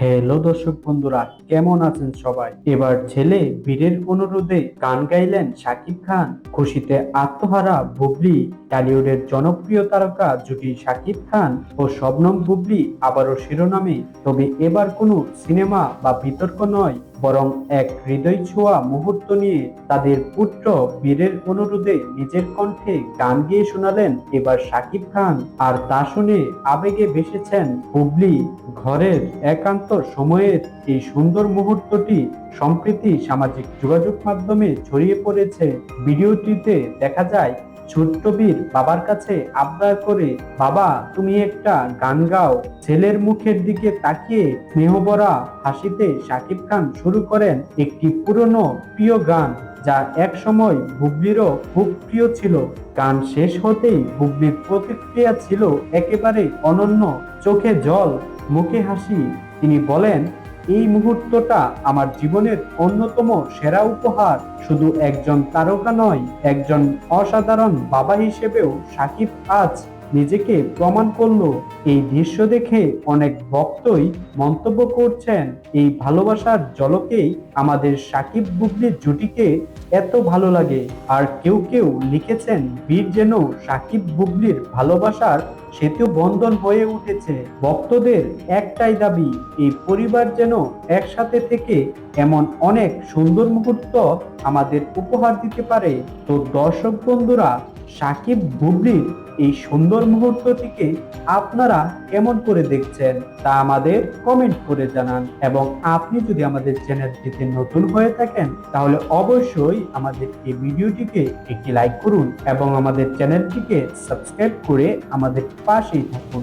Hello দর্শক বন্ধুরা, কেমন আছেন সবাই? এবার ছেলে বীরের অনুরোধে গান গাইলেন শাকিব খান। খুশিতে আত্মহারা বুবলি। টলিউডের জনপ্রিয় তারকা জুটি শাকিব খান ও শবনম বুবলি আবারও শিরোনামে। তবে এবার কোনো সিনেমা বা বিতর্ক নয়, বরং এক হৃদয় ছোঁয়া মুহূর্ত নিয়ে তাদের পুত্র বীরের অনুরোধে নিজের কণ্ঠে গান গেয়ে শোনালেন এবার শাকিব খান। আর তা শুনে আবেগে ভেসেছেন হুবলি ঘরের একান্ত সময়ের এই সুন্দর মুহূর্তটি সম্প্রীতি সামাজিক যোগাযোগ মাধ্যমে ছড়িয়ে পড়েছে। ভিডিওটিতে দেখা যায় ছোট্ট বীর বাবার কাছে আবদার করে, বাবা, তুমি একটা গান গাও। ছেলের মুখের দিকে তাকিয়ে স্নেহভরা হাসিতে শাকিব খান শুরু করেন একটি পুরনো প্রিয় গান, যা এক সময় বুবলিরও খুব প্রিয় ছিল। গান শেষ হতেই বুবলির প্রতিক্রিয়া ছিল একেবারে অনন্য, চোখে জল, মুখে হাসি। তিনি বলেন এই মুহূর্তটা আমার জীবনের অন্যতম সেরা উপহার। শুধু একজন তারকা নয়, একজন অসাধারণ বাবা হিসেবেও সাকিব আজ নিজেকে প্রমাণ করল। এই দৃশ্য দেখে অনেক ভক্তই মন্তব্য করছেন, এই ভালোবাসার জলকেই আমাদের সাকিব বুবলির জুটিকে এত ভালো লাগে। আর কেউ কেউ লিখেছেন, বীর যেন সাকিব বুবলির ভালোবাসার সেতু বন্ধন হয়ে উঠেছে। ভক্তদের একটাই দাবি, এই পরিবার যেন একসাথে থেকে এমন অনেক সুন্দর মুহূর্ত আমাদের উপহার দিতে পারে। তো দর্শক বন্ধুরা সাকিব বুবলির এই সুন্দর মুহূর্তটিকে আপনারা কেমন করে দেখছেন তা আমাদের কমেন্ট করে জানান। এবং আপনি যদি আমাদের চ্যানেলটিতে নতুন হয়ে থাকেন, তাহলে অবশ্যই আমাদের এই ভিডিওটিকে একটি লাইক করুন এবং আমাদের চ্যানেলটিকে সাবস্ক্রাইব করে আমাদের পাশেই থাকুন।